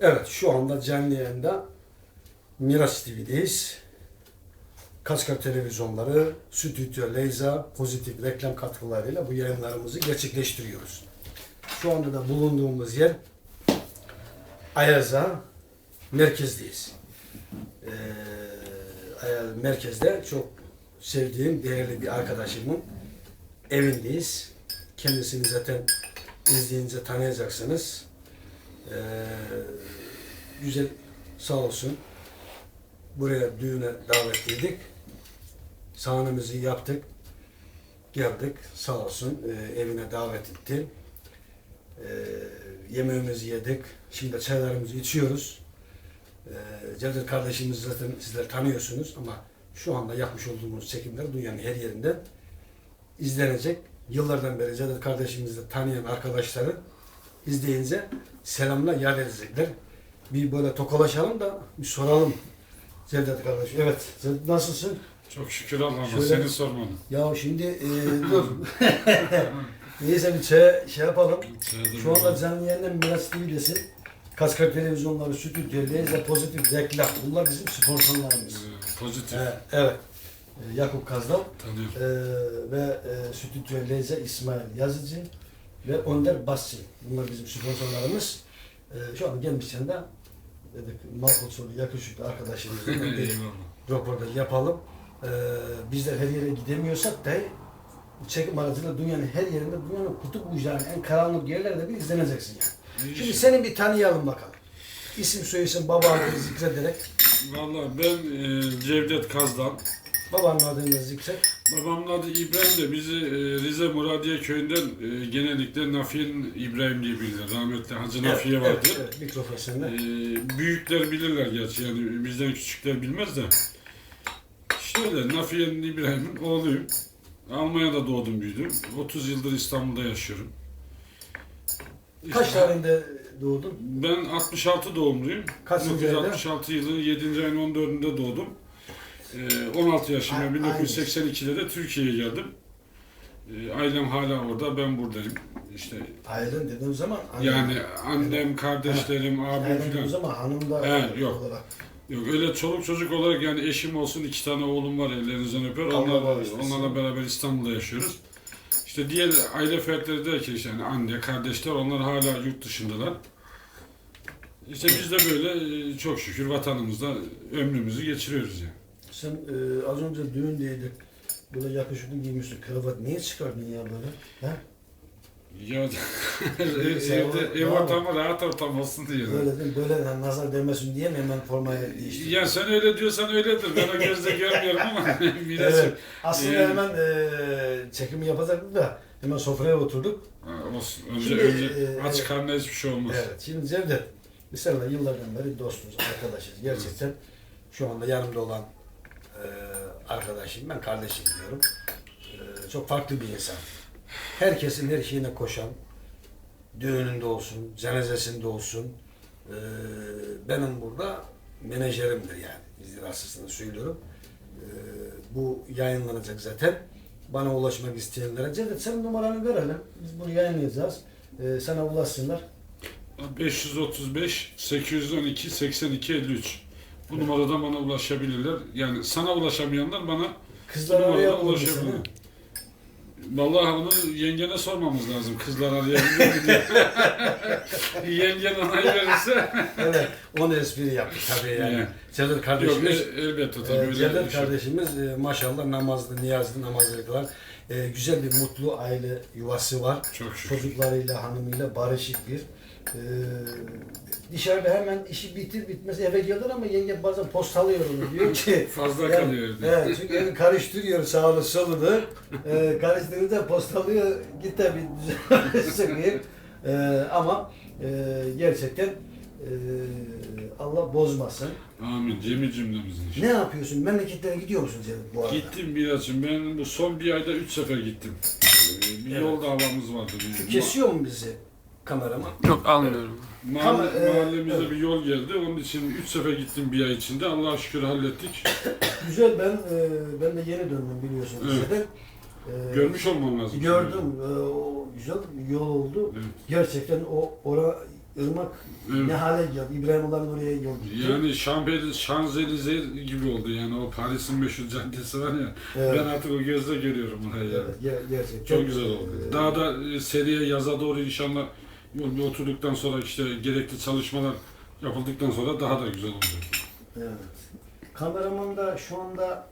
Evet şu anda canlı yayında Miraç TV'deyiz. Kaskar televizyonları, Stüdyo Leyza, pozitif reklam katkılarıyla bu yayınlarımızı gerçekleştiriyoruz. Şu anda da bulunduğumuz yer Ayaza merkezdeyiz. Ee, merkezde çok sevdiğim, değerli bir arkadaşımın evindeyiz. Kendisini zaten izleyince tanıyacaksınız. Ee, güzel sağ olsun buraya düğüne davetliydik. Sahnemizi yaptık. Geldik sağ olsun e, evine davet etti. E, yemeğimizi yedik. Şimdi çaylarımızı içiyoruz. E, Cevdet kardeşimizi zaten sizler tanıyorsunuz ama şu anda yapmış olduğumuz çekimler dünyanın her yerinden izlenecek. Yıllardan beri Cevdet kardeşimizi tanıyan arkadaşları izleyince selamla yad edecekler. Bir böyle tokalaşalım da bir soralım Cevdet kardeş. Evet, Cevdet nasılsın? Çok şükür Allah'ıma Şöyle- seni sormalı. Ya şimdi e, dur. Neyse bir şey, şey yapalım. Şu anda canlı yayında Miraç TV'desin. Kaskar televizyonları, stüdyo, pozitif reklam. Bunlar bizim sponsorlarımız. Ee, Pozitif Evet. evet. E, Yakup Kazdal tanıyorum. e, ve e, stüdyo Leyza İsmail Yazıcı ve Önder Basçı. Bunlar bizim sponsorlarımız. E, şu an gelmişken de dedik Marco Solu yakışıklı arkadaşımızla bir röportaj yapalım. Ee, bizler her yere gidemiyorsak da çekim aracıyla dünyanın her yerinde, dünyanın kutup uçlarının en karanlık yerlerde bir izleneceksin yani. Şimdi seni bir tanıyalım bakalım. İsim soyisim baba adını zikrederek, Valla ben e, Cevdet Kazdan. Babanın adını zikret. Babamın adı İbrahim de bizi e, Rize Muradiye köyünden e, genellikle Nafiye'nin İbrahim diye bilirler. Rahmetli Hacı Nafiye vardı. Evet, evet, mikrofon sende. E, büyükler bilirler gerçi yani bizden küçükler bilmez de. Şöyle Nafiye'nin İbrahim'in oğluyum. Almanya'da doğdum büyüdüm. 30 yıldır İstanbul'da yaşıyorum. Kaç İşte- tarihinde doğdun? Ben 66 doğumluyum. Kaçıncı 1966 yılı 7. ayın 14'ünde doğdum. Ee, 16 yaşında A- 1982'de de Türkiye'ye geldim. Ee, ailem hala orada, ben buradayım. İşte Ailen dediğim zaman anne- yani annem, kardeşlerim, abim Ailen dediğim zaman hanım da Evet, yok. olarak. Yok öyle çoluk çocuk olarak yani eşim olsun, iki tane oğlum var ellerinizden öper. Allah bağışlasın. onlarla beraber İstanbul'da yaşıyoruz. İşte diğer aile fertleri derken işte yani anne, kardeşler onlar hala yurt dışındalar. İşte biz de böyle e, çok şükür vatanımızda ömrümüzü geçiriyoruz yani. Sen e, az önce düğündeydik. Böyle yakışıklı giymişsin. Kravat niye çıkardın ya böyle? Ha? Ya evde ev ortamı rahat ortam olsun diye. Böyle değil? Böyle yani nazar değmesin diye mi hemen formayı değiştirdin? Ya sen öyle diyorsan öyledir. Ben o gözle görmüyorum ama Evet. Aslında Yani- hemen e, çekimi yapacaktık da hemen sofraya oturduk. Ha, olsun. Önce, Şimdi, önce e, aç evet. karnına hiçbir şey olmaz. Evet. Şimdi Cevdet, biz seninle yıllardan beri dostuz, arkadaşız. Gerçekten şu anda yanımda olan e, arkadaşım, ben kardeşim diyorum. E, çok farklı bir insan. Herkesin her şeyine koşan, düğününde olsun, cenazesinde olsun. E, benim burada menajerimdir yani. Aslında söylüyorum. Bu yayınlanacak zaten. Bana ulaşmak isteyenlere, Cevdet senin numaranı verelim. Biz bunu yayınlayacağız. Sana ulaşsınlar. 535 812 82 53. Bu numaradan bana ulaşabilirler. Yani sana ulaşamayanlar bana bu Kızlar numaradan araya ulaşabilir. Vallahi bunu yengene sormamız lazım. Kızlar arayabilir mi diye. Yengen onay verirse. Evet, onu espri yaptık tabii yani. Cevdet Yok kardeşimiz, el- elbette tabii. e, öyle şey. kardeşimiz e, maşallah namazlı, niyazlı, namazlı kılar. E, güzel bir mutlu aile yuvası var. Çok şükür. Çocuklarıyla, hanımıyla barışık bir. E, dışarıda hemen işi bitir bitmez eve gelir ama yenge bazen postalıyor onu diyor ki Fazla Yani, kalıyor evde. Evet, çünkü evi karıştırıyor sağını solunu. Ee, karıştırınca postalıyor. Git de bir. Ee, ama e, gerçekten e, Allah bozmasın. Amin. Cemi cümlemizin. Ne yapıyorsun? Memleketlere gidiyor musun Cevdet bu arada? Gittim Miraç'ım. Ben bu son bir ayda üç sefer gittim. Ee, Bir Evet. yol davamız vardı. Şu Bir kesiyor mu bizi kameraman? Yok almıyorum. Mahalle, Ama, e, mahallemize evet. bir yol geldi. Onun için üç sefer gittim bir ay içinde. Allah'a şükür hallettik. Güzel ben e, ben de yeni döndüm biliyorsun Evet. Cevdet. Ee, Görmüş olmam lazım. Gördüm. Ee, o güzel bir yol oldu. Evet. Gerçekten o ora ırmak Evet. ne hale geldi. İbrahim oraya yol gitti. Yani Şampel, Şanzelize gibi oldu yani o Paris'in meşhur caddesi var ya. evet. Ben artık o gözle görüyorum orayı. yani. Evet, ger- gerçekten. Çok güzel oldu. e, Daha da e, seriye yaza doğru inşallah yol bir oturduktan sonra işte gerekli çalışmalar yapıldıktan sonra daha da güzel olacak. Evet. Kameraman da şu anda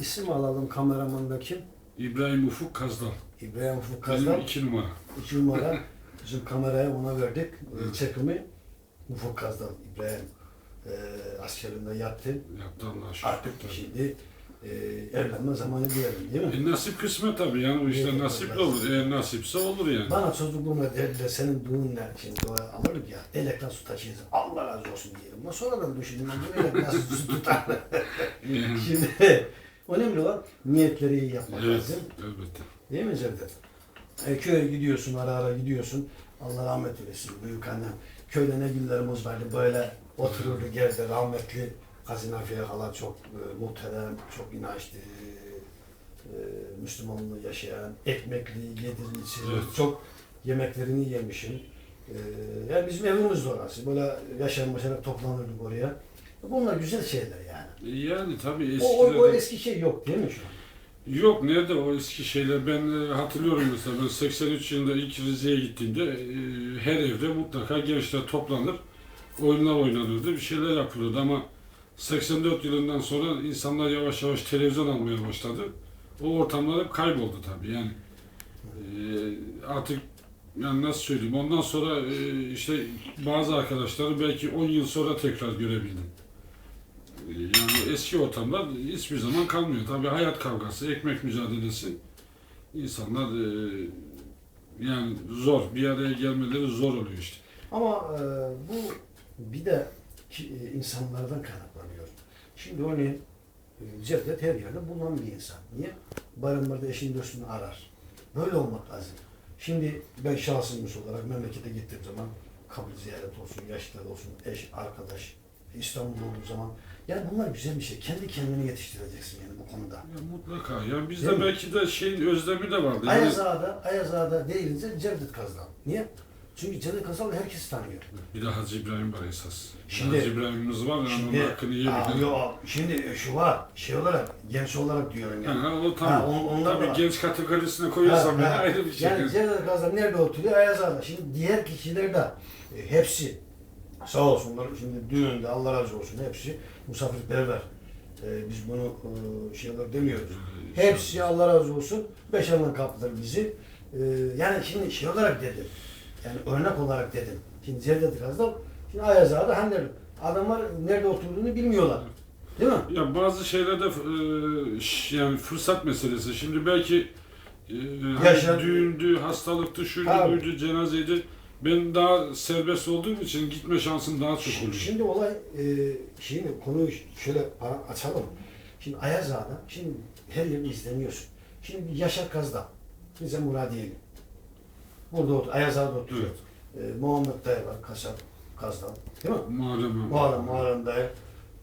isim alalım kameraman kim? İbrahim Ufuk Kazdal. İbrahim Ufuk Benim Kazdal. iki numara. İki numara bizim kameraya ona verdik. Ee, Çekimi Ufuk Kazdal İbrahim e, askerinde yattı. Yaptı Allah'a şükür. Artık şimdi e, evlenme zamanı diyelim değil mi? E, nasip kısmet tabii yani bu Evet, nasipli evet. olur. Eğer nasipse olur yani. Bana çocukluğumda dediler senin düğün ne? Şimdi o alırdık ya. Elekten su taşıyacağız. Allah razı olsun diyelim. Ama sonradan düşündüm. Elekten su tutar. Şimdi önemli olan niyetleri iyi yapmak evet, lazım. elbette. Değil mi Cevdet? E, köye gidiyorsun, ara ara gidiyorsun. Allah rahmet eylesin. Büyük annem. Köyde ne günlerimiz vardı. Böyle otururdu geldi rahmetli. Kazinafiye hala çok e, muhterem, çok inançlı, e, Müslümanlığı yaşayan, ekmekli, içilir. Evet. Çok yemeklerini yemişim. E, yani bizim evimiz de orası. Böyle yaşam başına toplanırdık oraya. Bunlar güzel şeyler yani. E, Yani tabii O, o, o eskilerde... eski şey yok değil mi şu an? Yok nerede o eski şeyler ben e, hatırlıyorum mesela ben 83 yılında ilk Rize'ye gittiğimde e, her evde mutlaka gençler toplanır oyunlar oynanırdı bir şeyler yapılırdı ama 84 yılından sonra insanlar yavaş yavaş televizyon almaya başladı. O ortamlar hep kayboldu tabii yani e, artık yani nasıl söyleyeyim ondan sonra e, işte bazı arkadaşları belki 10 yıl sonra tekrar görebildim. Yani eski ortamlar hiçbir zaman kalmıyor. Tabii hayat kavgası, ekmek mücadelesi insanlar e, yani zor, bir araya gelmeleri zor oluyor işte. Ama e, bu bir de ki- e, insanlardan kaynaklanıyor. Şimdi örneğin e, Cevdet her yerde bulunan bir insan. Niye? Bayramlarda eşini dostunu arar. Böyle olmak lazım. Şimdi ben şahsımız olarak memlekete gittiğim zaman kabul ziyaret olsun, yaşlılar olsun, eş, arkadaş, İstanbul'da olduğu zaman yani bunlar güzel bir şey. Kendi kendini yetiştireceksin yani bu konuda. Ya mutlaka. Yani bizde Değil mi? belki de şeyin özlemi de vardı. Yani, Ayaz Ağa'da, Ayaz Ağa'da değilince Cevdet Kazdan. Niye? Çünkü Cevdet Kazdan herkes tanıyor. bir de Hacı İbrahim var esas. Şimdi- Hacı İbrahim'imiz var yani Şimdi, onun hakkını yiyebilir. yok, şimdi şu var, şey olarak, genç olarak diyorum yani. Yani o Ha, tamam. on- onlar Tabii genç kategorisine koyarsam Ha, ha. ayrı bir şey. Yani Cevdet Kazan nerede oturuyor? Ayaz Ağa'da. Şimdi diğer kişiler de e, hepsi sağ olsunlar. Şimdi düğünde Allah razı olsun hepsi misafirperver. E, biz bunu e, şey olarak demiyoruz. Hepsi Allah razı olsun. Beş elden kaptılar bizi. E, yani şimdi şey olarak dedim. Yani örnek olarak dedim. Şimdi Cevdet Kazan, şimdi Ayaz Ağa'da hani? Adamlar nerede oturduğunu bilmiyorlar. Değil mi? Ya bazı şeylerde e, yani fırsat meselesi. Şimdi belki e, hani düğündü, hastalıktı, şuydu, Abi. buydu, cenazeydi. Ben daha serbest olduğum için gitme şansım daha çok oluyor. şimdi olay, e, şimdi konuyu şöyle açalım. Şimdi Ayaz Ağa'da, şimdi her yerde izleniyorsun. Şimdi Yaşar Kazda, bize Muradiye'li. Burada otur, Ayaz Ağa'da oturuyor. E, Muhammed Dayı var, Kasap, Kazdan. Değil mi? Muharrem. Muharrem, Muharrem Dayı.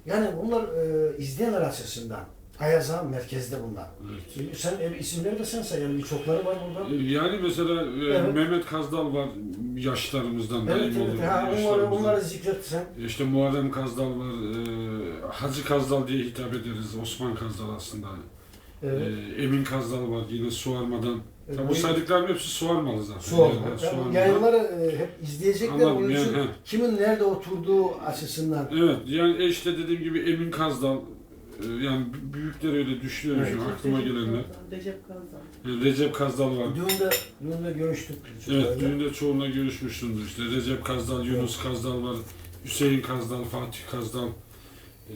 Yani bunlar e, izleyenler açısından. Ayaz Ağa merkezde bunlar. Evet. E, Sen e, isimleri de sen say, yani birçokları var burada. Yani mesela e, Evet. Mehmet Kazdal var yaşlarımızdan Evet, daim evet, olur. ha, onları, yaşlarımızdan. onları zikret sen. İşte Muharrem Kazdal var, e, Hacı Kazdal diye hitap ederiz. Osman Kazdal aslında. Evet. E, Emin Kazdal var yine Suarma'dan. Evet, Ya bu saydıklarım hepsi Suarmalı zaten. Su. Yani, Yani yayınları e, hep izleyecekler Anladım, onun için yani, he. kimin nerede oturduğu açısından. Evet yani işte dediğim gibi Emin Kazdal e, yani b- büyükler öyle düşünüyorum Evet. şu an aklıma gelenler. Recep Kazan. E, Recep Kazdal var. Düğünde, düğünde görüştük. Evet düğünde çoğunla görüşmüşsündür işte Recep Kazdal, Yunus Kazdal var, Hüseyin Kazdal, Fatih Kazdal. E,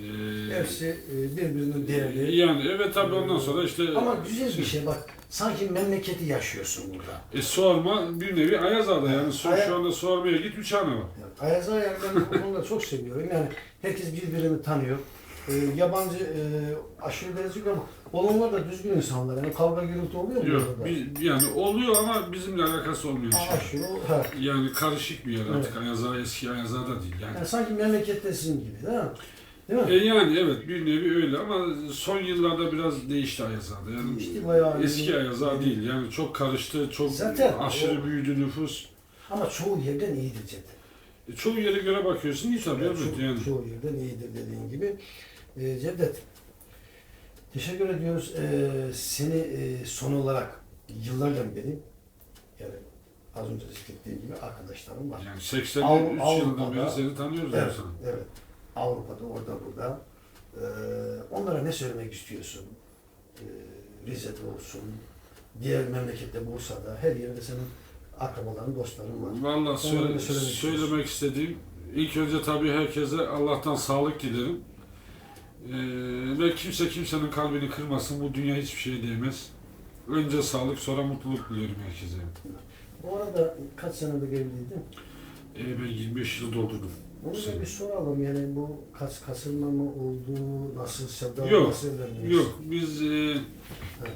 Hepsi e, birbirinin değerli. Yani evet tabii ondan sonra işte Ama güzel bir şey bak. Sanki memleketi yaşıyorsun burada. E, Suarma bir nevi Ayaz Ağa'da yani Aya- şu anda Suarma'ya git üç hane var. Yani Ayaz yani ben bu konuda çok seviyorum. Yani herkes birbirini tanıyor. E, yabancı e, aşırı derece yok ama olanlar da düzgün insanlar. Yani kavga gürültü oluyor mu Yok bir, yani oluyor ama bizimle alakası olmayan Aa, şey. Aşırı, ha. Yani karışık bir yer artık Evet. Ayaz Ağa eski Ayaz Ağa da değil yani. Yani sanki memlekettesin gibi değil mi? Değil mi? E yani evet bir nevi öyle ama son yıllarda biraz değişti Ayaz Ağa'da. Yani İşte bayağı eski Ayaz Ağa değil yani çok karıştı, çok Zaten aşırı o- büyüdü nüfus. Ama çoğu yerden iyidir cidden. E, çoğu yere göre bakıyorsun iyi tabii Evet, yani. Çoğu yerden iyidir dediğin gibi. Ee, Cevdet, teşekkür ediyoruz. Ee, seni e, son olarak yıllardan beri yani az önce zikrettiğim gibi arkadaşlarım var. Yani 83 Av- yılından beri seni tanıyoruz Evet, aslında. evet. Avrupa'da, orada, burada. Ee, onlara ne söylemek istiyorsun? Ee, Rize'de olsun, diğer memlekette, Bursa'da, her yerde senin akrabaların, dostların var. Onlara söyle- söylemek söylemek istediğim ilk önce tabii herkese Allah'tan sağlık dilerim. Ee, ve kimse kimsenin kalbini kırmasın. Bu dünya hiçbir şeye değmez. Önce sağlık sonra mutluluk diliyorum herkese. Bu arada kaç senedir evliydin? Ee, ben 25 yıl doldurdum. Sen- da bir soralım yani bu kas kasılma mı oldu, nasıl sevda Yok, nasıl evlendiniz? Yok biz e,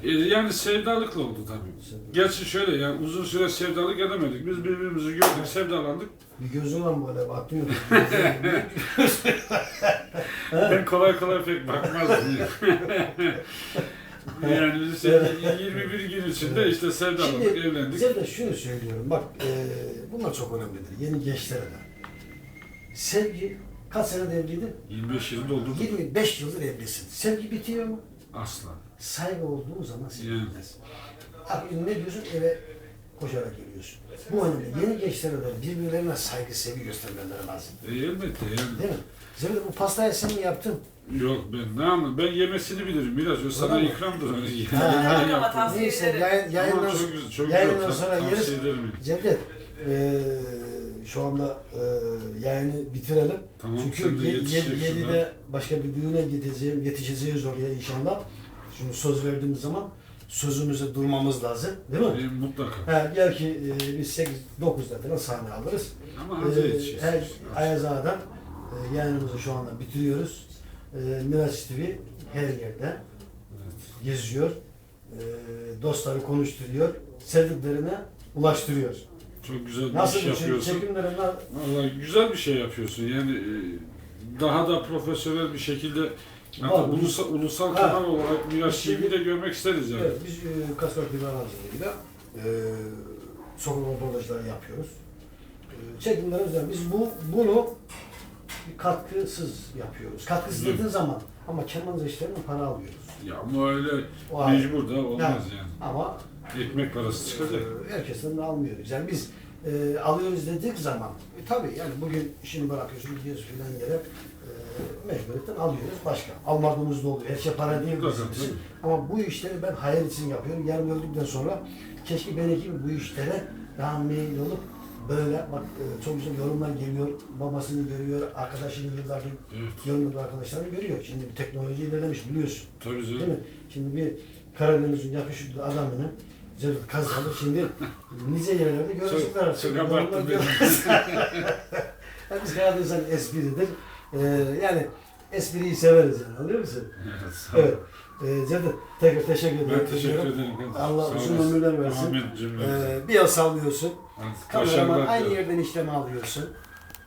e, yani sevdalıkla oldu tabii. Sevda. Gerçi şöyle yani uzun süre sevdalık edemedik. Biz birbirimizi gördük, sevdalandık. Bir gözün mı böyle baktın yok. Ben kolay kolay pek bakmazdım. yani biz işte 21 gün içinde işte sevdalandık, Şimdi evlendik. size de şunu söylüyorum bak e, bunlar çok önemlidir yeni gençlere de. Sevgi kaç senedir evliydin? 25 yıl doldurduk. 25 yıldır evlisin. Sevgi bitiyor mu? Asla. Saygı olduğu zaman sevgi Yani. bitmez. Abi ne diyorsun eve koşarak geliyorsun. Bu önemli. Yeni gençlere de birbirlerine saygı, sevgi göstermeleri lazım. E, elbette yani. Değil mi? Zevde bu pastayı sen mi yaptın? Yok ben ne anladım. Ben yemesini bilirim biraz. O sana Öyle mi? ikramdır. Hani Ha, ha. ben yaptım. Tavsiye Neyse yayın, Ama yayından, çok güzel, çok yayından güzel. sonra yeriz. Tavsiye ederim. Cevdet, eee şu anda eee yayını bitirelim. Tamam, Çünkü ye- ye-. 7'de başka bir düğüne gideceğim, yetişeceğiz oraya inşallah. Şunu söz verdiğimiz zaman sözümüze durmamız lazım. Değil mi? E, mutlaka. Ha, belki eee, biz 8-9'da falan sahne alırız. Ama yetişeceğiz. her Ayaz Ağa'dan eee, yayınımızı şu anda bitiriyoruz. Eee Miraç TV her yerde geziyor. Eee dostları konuşturuyor. Sevdiklerine ulaştırıyor. Çok güzel bir Nasıl iş bir şey? yapıyorsun. Çekimlerinden Vallahi güzel bir şey yapıyorsun. Yani e, daha da profesyonel bir şekilde hatta biz- ulusal, ulusal Ha. kanal olarak Miraç TV'yi de görmek isteriz yani. Evet, biz e, Kaskar TV aracılığıyla e, sokak röportajları yapıyoruz. E, çekimlerimizden biz bu bunu bir katkısız yapıyoruz. Katkısız Hı. dediğin zaman ama keman işlerinden para alıyoruz. Ya ama öyle O ayrı. mecbur da olmaz yani. Ama Ekmek parası çıkacak. e, herkesten de almıyoruz. Yani biz e, alıyoruz dedik zaman e, tabii yani bugün işini bırakıyorsun gidiyorsun filan yere e, mecburiyetten alıyoruz başka. Almadığımız da oluyor. Her şey para değil bizim. Ama bu işleri ben hayal için yapıyorum. Yarın öldükten sonra keşke ben gibi bu işlere daha meyil olup böyle bak e, çok güzel yorumlar geliyor. Babasını görüyor, arkadaşını yıllardır Evet. yorumladığı arkadaşlarını görüyor. Şimdi bir teknoloji ilerlemiş biliyorsun. Tabii Değil canım. mi? Şimdi bir Karadeniz'in yakışıklı adamını Cevdet Kazan'ı şimdi nice yerlerde görecekler. Çok, çok abarttın beni. Yani biz Karadeniz'in espridir. Ee, yani espriyi severiz yani anlıyor musun? Evet, sağ. Evet. Ee, Cevdet tekrar teşekkür ederim. Ben teşekkür ederim. Allah uzun ömürler versin. Amin cümlemize. Ee, bir el sallıyorsun. Hadi, Kameraman aynı yerden işleme alıyorsun.